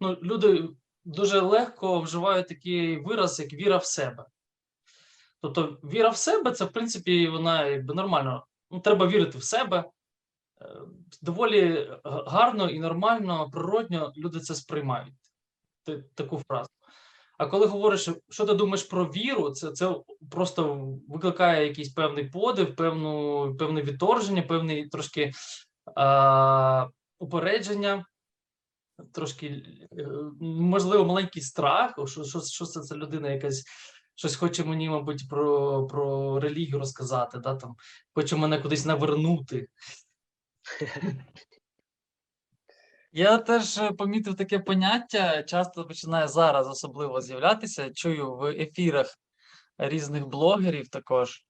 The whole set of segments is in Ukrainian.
ну, люди дуже легко вживають такий вираз, як віра в себе. Тобто, віра в себе це, в принципі, вона якби нормально. Ну, треба вірити в себе. Е, Доволі гарно і нормально, природньо люди це сприймають. Таку фразу. А коли говориш, що ти думаєш про віру, це, це просто викликає якийсь певний подив, певну, певне відторження, певний трошки а, упередження, трошки, е, можливо, маленький страх, що, що, що це за людина якась. Щось хоче мені, мабуть, про, про релігію розказати, да, там, хоче мене кудись навернути. Я теж е, помітив таке поняття, часто починає зараз особливо з'являтися. Чую в ефірах різних блогерів також.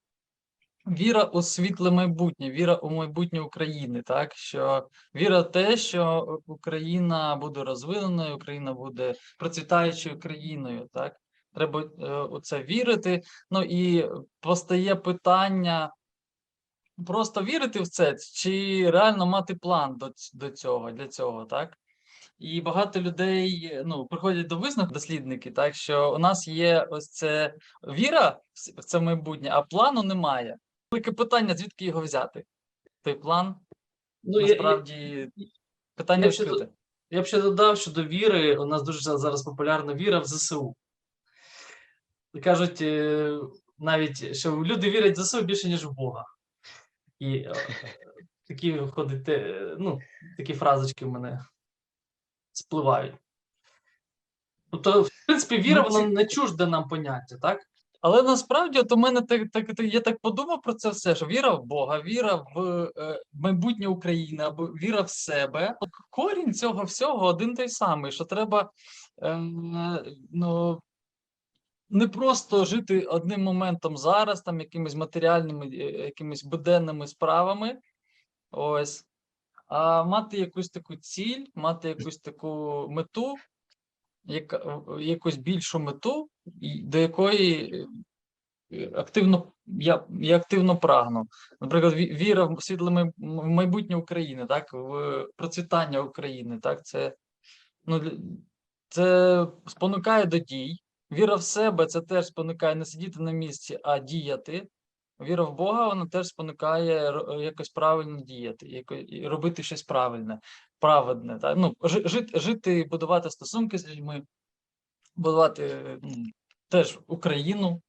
Віра у світле майбутнє, віра у майбутнє України, так що віра в те, що Україна буде розвиненою, Україна буде процвітаючою країною, так треба е, у це вірити. Ну і постає питання просто вірити в це, чи реально мати план до, до цього, для цього, так? І багато людей ну, приходять до висновку, дослідники, так, що у нас є ось це віра в це майбутнє, а плану немає. Велике питання, звідки його взяти? Той план, Ну, я, я, питання я б ще я б ще додав, що до віри у нас дуже зараз популярна віра в ЗСУ. Кажуть, е, навіть, що люди вірять в ЗСУ більше, ніж в Бога. І е, такі виходить, ну, такі фразочки в мене спливають. Тобто, в принципі, віра, Ну, вона не чужде нам поняття, так? Але насправді, от у мене так, так, я так подумав про це все, що віра в Бога, віра в е, майбутнє України або віра в себе. Корінь цього всього один той самий, що треба е, ну, не просто жити одним моментом зараз, там якимись матеріальними, е, якимись буденними справами, ось, а мати якусь таку ціль, мати якусь таку мету, якусь більшу мету, до якої е, активно я, я активно прагну. Наприклад, віра в світле майбутнє України, так, в процвітання України, так, це, ну, це спонукає до дій. Віра в себе це теж спонукає не сидіти на місці, а діяти. Віра в Бога, вона теж спонукає ро- якось правильно діяти, робити щось правильне, праведне. Так? Ну, жити, жити, будувати стосунки з людьми, будувати теж Україну,